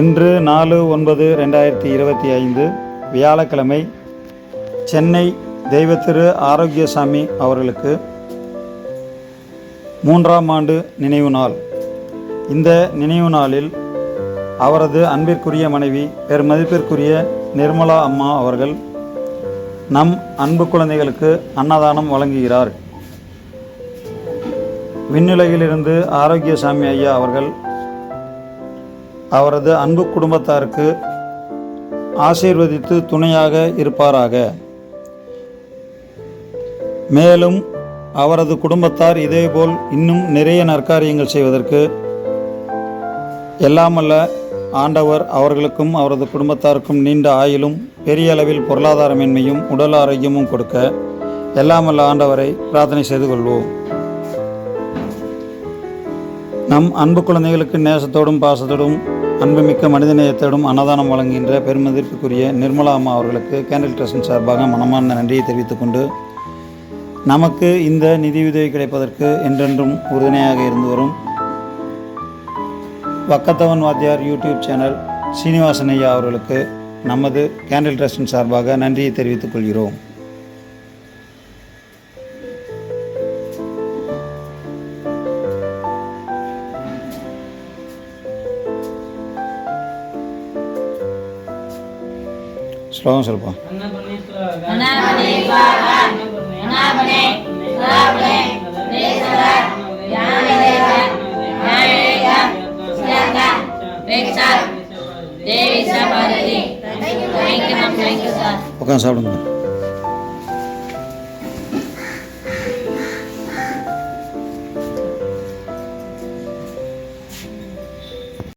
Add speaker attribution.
Speaker 1: இன்று நாலு ஒன்பது ரெண்டாயிரத்தி இருபத்தி ஐந்து வியாழக்கிழமை சென்னை தெய்வத்திரு ஆரோக்கியசாமி அவர்களுக்கு மூன்றாம் ஆண்டு நினைவு நாள். இந்த நினைவு நாளில் அவரது அன்பிற்குரிய மனைவி பெருமதிப்பிற்குரிய நிர்மலா அம்மா அவர்கள் நம் அன்பு குழந்தைகளுக்கு அன்னதானம் வழங்குகிறார். விண்ணுலகிலிருந்து ஆரோக்கியசாமி ஐயா அவர்கள் அவரது அன்பு குடும்பத்தாருக்கு ஆசீர்வதித்து துணையாக இருப்பாராக. மேலும் அவரது குடும்பத்தார் இதேபோல் இன்னும் நிறைய நற்காரியங்கள் செய்வதற்கு எல்லாமல்ல ஆண்டவர் அவர்களுக்கும் அவரது குடும்பத்தாருக்கும் நீண்ட ஆயுளும் பெரிய அளவில் பொருளாதார மேன்மையும் உடல் ஆரோக்கியமும் கொடுக்க எல்லாமல்ல ஆண்டவரை பிரார்த்தனை செய்து கொள்வோம். நம் அன்பு குழந்தைகளுக்கு நேசத்தோடும் பாசத்தோடும் அன்புமிக்க மனிதநேயத்தோடும் அன்னதானம் வழங்குகின்ற பெருமதிப்புக்குரிய நிர்மலா அம்மா அவர்களுக்கு கேண்டில் ட்ரஸ்டின் சார்பாக மனமார்ந்த நன்றியை தெரிவித்துக் கொண்டு நமக்கு இந்த நிதியுதவி கிடைப்பதற்கு என்றென்றும் உறுதுணையாக இருந்து வரும் வக்கத்தவன் வாத்தியார் யூடியூப் சேனல் சீனிவாசன் ஐயா அவர்களுக்கு நமது கேண்டில் ட்ரஸ்டின் சார்பாக நன்றியை தெரிவித்துக் கொள்கிறோம்.
Speaker 2: శ్లోకం స్వల్ప
Speaker 1: ఒక సార్